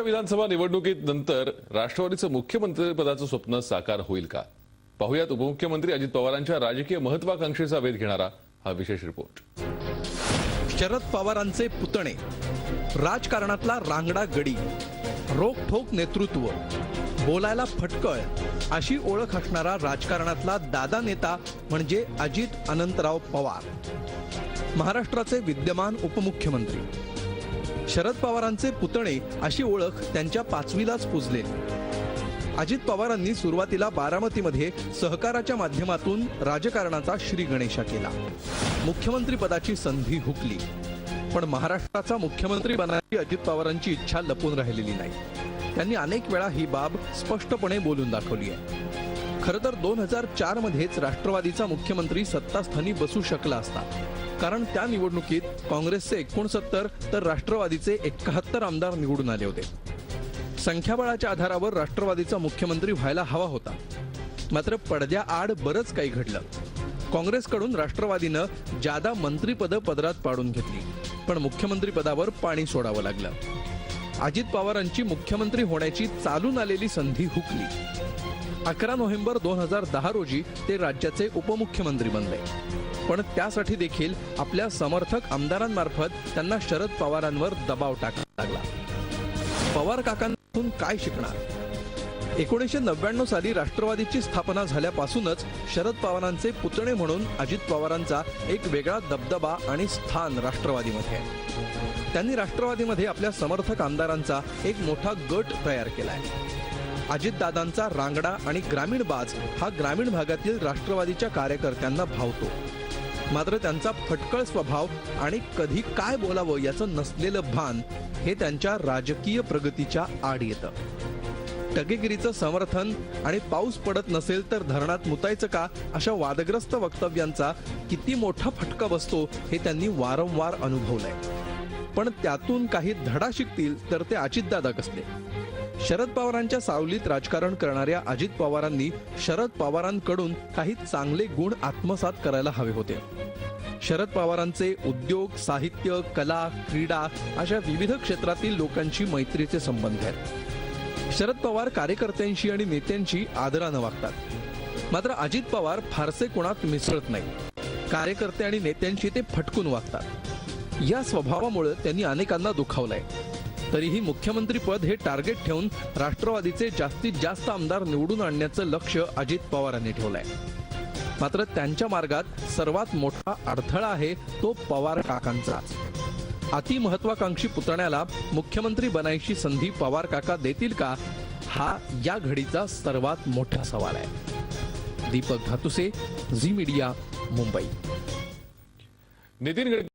विधानसभा निवडणुकीत नंतर राष्ट्रवादीचं मुख्यमंत्रीपदाचं स्वप्न साकार होईल का? पाहुयात उपमुख्यमंत्री अजित पवारांच्या राजकीय महत्वाकांक्षेचा वेध घेणारा हा विशेष रिपोर्ट. शरद पवारांचे पुतणे राजकारणातला रांगडा गडी रोखठोक नेतृत्व बोलायला फटकळ अशी ओळख असणारा राजकारणातला दादा नेता म्हणजे अजित अनंतराव पवार. महाराष्ट्राचे विद्यमान उपमुख्यमंत्री शरद पवारांचे पुतणे अशी ओळख त्यांच्या पाचवीलाच पुजले. अजित पवारांनी सुरुवातीला बारामतीमध्ये सहकाराच्या माध्यमातून राजकारणाचा श्री गणेशा केला. मुख्यमंत्री पदाची संधी हुकली. पण महाराष्ट्राचा मुख्यमंत्री बनायची अजित पवारांची इच्छा लपून राहिलेली नाही. त्यांनी अनेक वेळा ही बाब स्पष्टपणे बोलून दाखवली आहे. खरं तर दोन हजार चार मध्येच राष्ट्रवादीचा मुख्यमंत्री सत्तास्थानी बसू शकला असता. कारण त्या निवडणुकीत काँग्रेसचे एकोणसत्तर तर राष्ट्रवादीचे एकाहत्तर आमदार निवडून आले होते. संख्याबळाच्या आधारावर राष्ट्रवादीचा मुख्यमंत्री व्हायला हवा होता. मात्र पडद्या आड बरंच काही घडलं. काँग्रेसकडून राष्ट्रवादीनं जादा मंत्रीपदं पदरात पाडून घेतली. पण मुख्यमंत्रीपदावर पाणी सोडावं लागलं. अजित पवारांची मुख्यमंत्री होण्याची चालून आलेली संधी हुकली. अकरा नोव्हेंबर दोन हजार दहा रोजी ते राज्याचे उपमुख्यमंत्री बनले. पण त्यासाठी देखील आपल्या समर्थक आमदारांमार्फत त्यांना शरद पवारांवर दबाव टाकावा लागला. पवार काकांकडून काय शिकणार? एकोणीसशे नव्याण्णव साली राष्ट्रवादीची स्थापना झाल्यापासूनच शरद पवारांचे पुतणे म्हणून अजित पवारांचा एक वेगळा दबदबा आणि स्थान राष्ट्रवादीमध्ये त्यांनी राष्ट्रवादीमध्ये आपल्या समर्थक आमदारांचा एक मोठा गट तयार केलाय अजितदादांचा रांगडा आणि ग्रामीण बाज हा ग्रामीण भागातील राष्ट्रवादीच्या कार्यकर्त्यांना भावतो. मात्र त्यांचा फटकळ स्वभाव आणि कधी काय बोलावं याचं नसलेलं भान हे त्यांच्या राजकीय प्रगतीच्या आड येतं. टकेगिरीचं समर्थन आणि पाऊस पडत नसेल तर धरणात मुतायचं का अशा वादग्रस्त वक्तव्यांचा किती मोठा फटका बसतो हे त्यांनी वारंवार अनुभवलंय. पण त्यातून काही धडा शिकतील तर ते अजितदादा कसले? शरद पवारांच्या सावलीत राजकारण करणाऱ्या अजित पवारांनी शरद पवारांकडून काही चांगले गुण आत्मसात करायला हवे होते. शरद पवारांचे उद्योग साहित्य कला क्रीडा अशा विविध क्षेत्रातील लोकांशी मैत्रीचे संबंध आहेत. शरद पवार कार्यकर्त्यांशी आणि नेत्यांशी आदरानं वागतात. मात्र अजित पवार फारसे कोणात मिसळत नाही. कार्यकर्ते आणि नेत्यांशी ते फटकून वागतात. या स्वभावामुळे त्यांनी अनेकांना दुखावलंय. तरीही मुख्यमंत्री पद हे टार्गेट ठेवून राष्ट्रवादीचे जास्तीत जास्त आमदार निवडून आणण्याचं लक्ष अजित पवारांनी ठेवलंय. मात्र त्यांच्या मार्गात सर्वात मोठा अडथळा आहे तो पवार काकांचाच. अति महत्वाकांक्षी पुतण्याला मुख्यमंत्री बनायची संधी पवार काका देतील का? हा या घडीचा सर्वात मोठा सवाल आहे. Deepak धातुसे Zee media Mumbai. नितीन